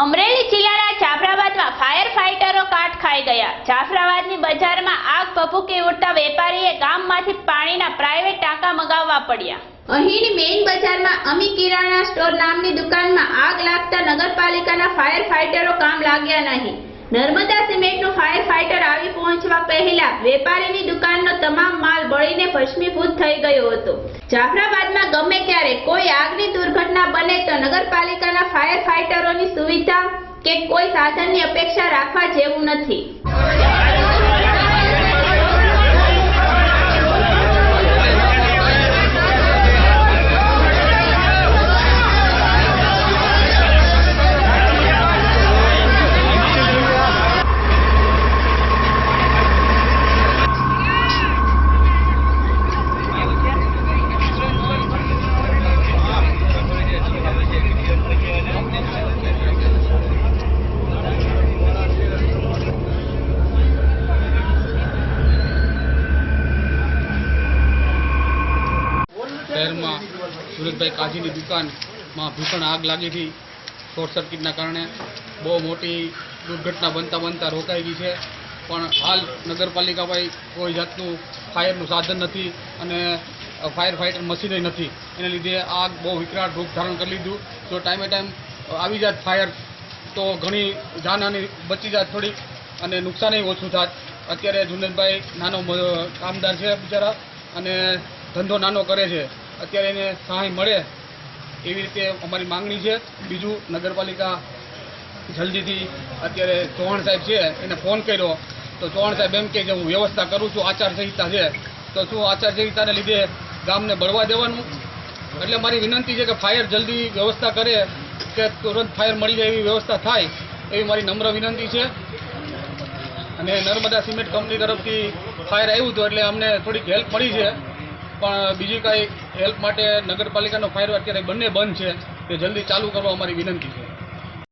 અમરેલી જિલ્લાના જાફરાબાદમાં ફાયર ફાઇટરો કાટ ખાઈ ગયા. જાફરાબાદની બજારમાં આગ ભભૂકી ઉઠતા વેપારીએ ગામમાંથી પાણીના પ્રાઇવેટ ટાંકા મગાવવા પડ્યા. અહીંની મેઇન બજારમાં અમી કિરાણા સ્ટોર નામની દુકાનમાં આગ લાગતા નગરપાલિકાના ફાયર ફાઇટરો કામ લાગ્યા નહીં. નર્મદા સિમેન્ટનું ફાયર ફાઇટર આવી પહોંચવા પહેલા વેપારીની દુકાનનો તમામ માલ બળીને ભસ્મીભૂત થઈ ગયો હતો. જાફરાબાદમાં ગમે ત્યારે કોઈ આગની દુર્ઘટના બને તો નગરપાલિકાના ફાયર ફાઇટરોની સુવિધા કે કોઈ સાધનની અપેક્ષા રાખવા જેવું નથી. શહેરમાં સુરતભાઈ કાજીની દુકાનમાં ભીષણ આગ લાગી હતી. શોર્ટ સર્કિટના કારણે બહુ મોટી દુર્ઘટના બનતા બનતા રોકાઈ ગઈ છે. પણ હાલ નગરપાલિકા ભાઈ કોઈ જાતનું ફાયરનું સાધન નથી અને ફાયર ફાઇટર મશીનય નથી. એને લીધે આગ બહુ વિકરાળ રૂપ ધારણ કરી લીધું. તો ટાઈમે ટાઈમ આવી જાત ફાયર, તો ઘણી જાનહાની બચી જાત થોડીક અને નુકસાનય ઓછું થાત. અત્યારે જુનેદભાઈ નાનો કામદાર છે બિચારા અને ધંધો નાનો કરે છે. અત્યારે એને સહાય મળે એવી રીતે અમારી માંગણી છે. બીજું નગરપાલિકા જલ્દીથી અત્યારે ચૌહાણ સાહેબ છે, એને ફોન કર્યો. તો ચૌહાણ સાહેબ એમ કે હું વ્યવસ્થા કરું છું, આચારસંહિતા છે. તો શું આચારસંહિતાને લીધે ગામને બળવા દેવાનું? એટલે મારી વિનંતી છે કે ફાયર જલ્દી વ્યવસ્થા કરે, કે તુરંત ફાયર મળી જાય એવી વ્યવસ્થા થાય, એવી મારી નમ્ર વિનંતી છે. અને નર્મદા સિમેન્ટ કંપની તરફથી ફાયર આવ્યું હતું એટલે અમને થોડીક હેલ્પ મળી છે. પણ બીજી કાંઈ હેલ્પ માટે નગરપાલિકાનો ફાયરો અત્યારે બંને બંધ છે. તે જલ્દી ચાલુ કરવા અમારી વિનંતી છે.